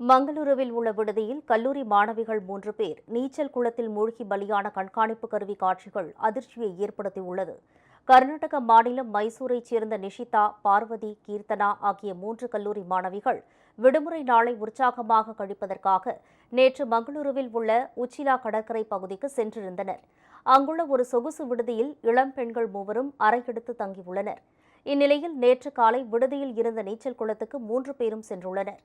மங்களூருவில் உள்ள விடுதியில் கல்லூரி மாணவிகள் மூன்று பேர் நீச்சல் குளத்தில் மூழ்கி பலியான கண்காணிப்பு கருவி காட்சிகள் அதிர்ச்சியை ஏற்படுத்தியுள்ளது. கர்நாடக மாநிலம் மைசூரைச் சேர்ந்த நிஷிதா பார்வதி கீர்த்தனா ஆகிய மூன்று கல்லூரி மாணவிகள் விடுமுறை நாளை உற்சாகமாக கழிப்பதற்காக நேற்று மங்களூருவில் உள்ள உச்சிலா கடற்கரை பகுதிக்கு சென்றிருந்தனர். அங்குள்ள ஒரு சொகுசு விடுதியில் இளம் பெண்கள் மூவரும் அறையெடுத்து தங்கியுள்ளனர். இந்நிலையில் நேற்று காலை விடுதியில் இருந்த நீச்சல் குளத்துக்கு மூன்று பேரும் சென்றுள்ளனர்.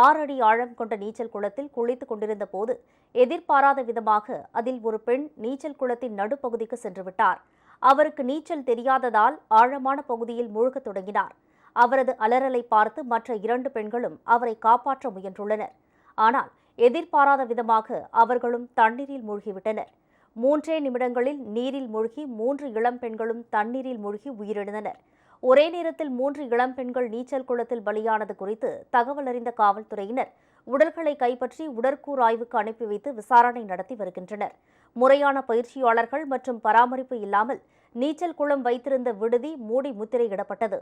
ஆறு அடி ஆழம் கொண்ட நீச்சல் குளத்தில் குளித்துக் கொண்டிருந்த போது எதிர்பாராத விதமாக அதில் ஒரு பெண் நீச்சல் குளத்தின் நடுப்பகுதிக்கு சென்றுவிட்டார் அவருக்கு நீச்சல் தெரியாததால் ஆழமான பகுதியில் மூழ்கத் தொடங்கினார். அவரது அலறலை பார்த்து மற்ற இரண்டு பெண்களும் அவரை காப்பாற்ற முயன்றுள்ளனர். ஆனால் எதிர்பாராத விதமாக அவர்களும் தண்ணீரில் மூழ்கிவிட்டனர். மூன்றே நிமிடங்களில் நீரில் மூழ்கி மூன்று இளம் பெண்களும் தண்ணீரில் மூழ்கி உயிரிழந்தனர். ஒரே நேரத்தில் மூன்று இளம் பெண்கள் நீச்சல் குளத்தில் பலியானது குறித்து தகவல் அறிந்த காவல்துறையினர் உடல்களை கைப்பற்றி உடற்கூர் ஆய்வுக்கு அனுப்பி வைத்து விசாரணை நடத்தி வருகின்றனர். முறையான பயிற்சியாளர்கள் மற்றும் பராமரிப்பு இல்லாமல் நீச்சல் குளம் வைத்திருந்த விடுதி மூடி முத்திரையிடப்பட்டது.